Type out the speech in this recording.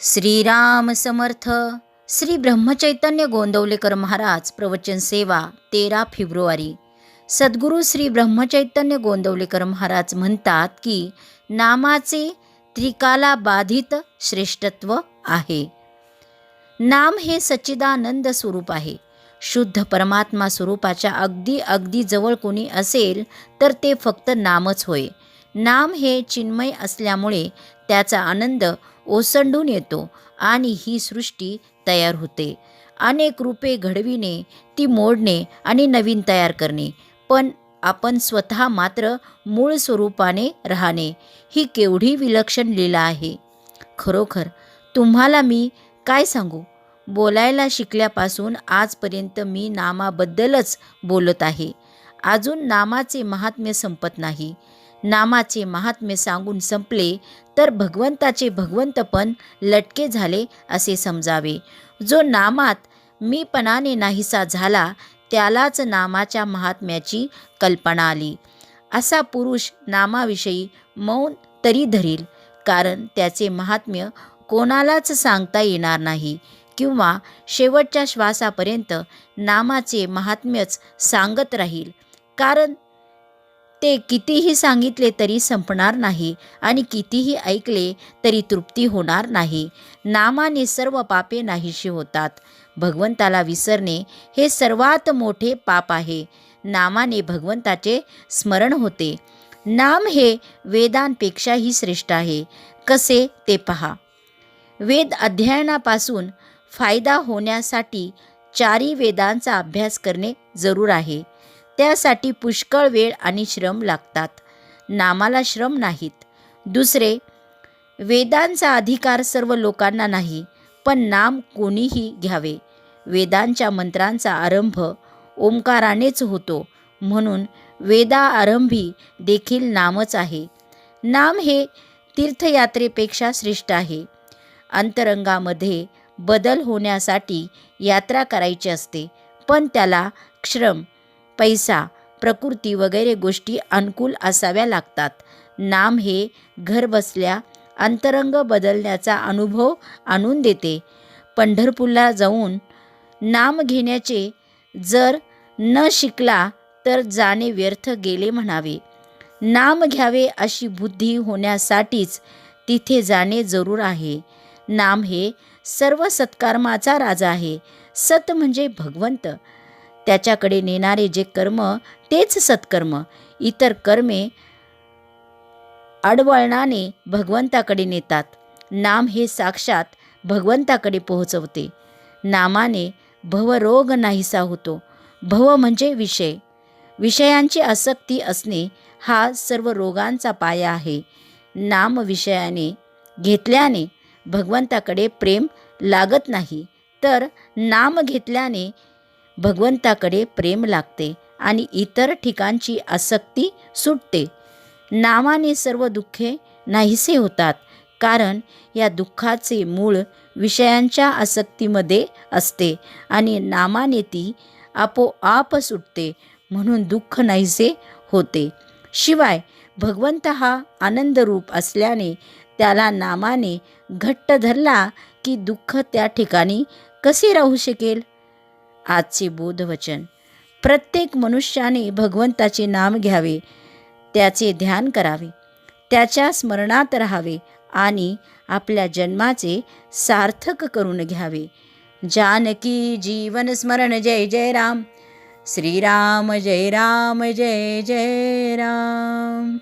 श्रीराम समर्थ. श्री ब्रह्मचैतन्य गोंदवलेकर महाराज प्रवचन सेवा तेरा फेब्रुवारी. सद्गुरू श्री ब्रह्मचैतन्य गोंदवलेकर महाराज म्हणतात की नामाचे त्रिकाला बाधित श्रेष्ठत्व आहे. नाम हे सच्चिदानंद स्वरूप आहे. शुद्ध परमात्मा स्वरूपाच्या अगदी अगदी जवळ कोणी असेल तर ते फक्त नामच होय. नाम हे चिन्मय असल्यामुळे त्याचा आनंद ओसंडून येतो आणि ही सृष्टी तयार होते. अनेक रूपे घडविणे ती मोडणे आणि नवीन तयार करणे पण आपण स्वतः मात्र मूळ स्वरूपाने राहणे ही केवढी विलक्षण लीला आहे. खरोखर तुम्हाला मी काय सांगू? बोलायला शिकल्यापासून आजपर्यंत मी नामाबद्दलच बोलत आहे. अजून नामाचे महात्म्य संपत नाही. नामाचे महात्म्य सांगून संपले तर भगवंताचे भगवंतपण लटके झाले असे समजावे. जो नामात मीपणाने नाहीसा झाला त्यालाच नामाच्या महात्म्याची कल्पना आली. असा पुरुष नामाविषयी मौन तरी धरील कारण त्याचे महात्म्य कोणालाच सांगता येणार नाही किंवा शेवटच्या श्वासापर्यंत नामाचे महात्म्यच सांगत राहील कारण ते कितीही सांगितले तरी संपणार नाही आणि कितीही ऐकले तरी तृप्ती होणार नाही. नामाने सर्व पापे नाहीशी होतात. भगवंताला विसरणे हे सर्वात मोठे पाप आहे. नामाने भगवंताचे स्मरण होते. नाम हे वेदांपेक्षाही श्रेष्ठ आहे. कसे? ते पहा. वेद अध्ययनापासून फायदा होण्यासाठी चारी वेदांचा अभ्यास करणे जरूर आहे. त्यासाठी पुष्कळ वेळ आणि श्रम लागतात. नामाला श्रम नाहीत. दुसरे वेदांचा अधिकार सर्व लोकांना नाही पण नाम कोणीही घ्यावे. वेदांच्या मंत्रांचा आरंभ ओंकारानेच होतो म्हणून वेदा आरंभी देखील नामच आहे. नाम हे तीर्थयात्रेपेक्षा श्रेष्ठ आहे. अंतरंगामध्ये बदल होण्यासाठी यात्रा करायची असते पण त्याला श्रम पैसा प्रकृती वगैरे गोष्टी अनुकूल असाव्या लागतात. नाम हे घर बसल्या अंतरंग बदलण्याचा अनुभव आणून देते. पंढरपूरला जाऊन नाम घेण्याचे जर न शिकला तर जाणे व्यर्थ गेले म्हणावे. नाम घ्यावे अशी बुद्धी होण्यासाठीच तिथे जाणे जरूर आहे. नाम हे सर्व सत्कर्माचा राजा आहे. सत म्हणजे भगवंत. त्याच्याकडे नेणारे जे कर्म तेच सत्कर्म. इतर कर्मे अडवळणाने भगवंताकडे नेतात. नाम हे साक्षात भगवंताकडे पोहोचवते. नामाने भवरोग नाहीसा होतो. भव म्हणजे विषय. विषयांची आसक्ती असणे हा सर्व रोगांचा पाया आहे. नाम विषयाने घेतल्याने भगवंताकडे प्रेम लागत नाही. तर नाम घेतल्याने भगवंताकडे प्रेम लागते आणि इतर ठिकाणची आसक्ती सुटते. नामाने सर्व दुःखे नाहीसे होतात कारण या दुःखाचे मूळ विषयांच्या आसक्तीमध्ये असते आणि नामाने ती आपोआप सुटते म्हणून दुःख नाहीसे होते. शिवाय भगवंत हा आनंदरूप असल्याने त्याला नामाने घट्ट धरला की दुःख त्या ठिकाणी कसे राहू शकेल? आजचे बोधवचन. प्रत्येक मनुष्याने भगवंताचे नाम घ्यावे त्याचे ध्यान करावे त्याच्या स्मरणात राहावे आणि आपल्या जन्माचे सार्थक करून घ्यावे. जानकी जीवन स्मरण जय जय राम. श्रीराम जय राम जय जय राम.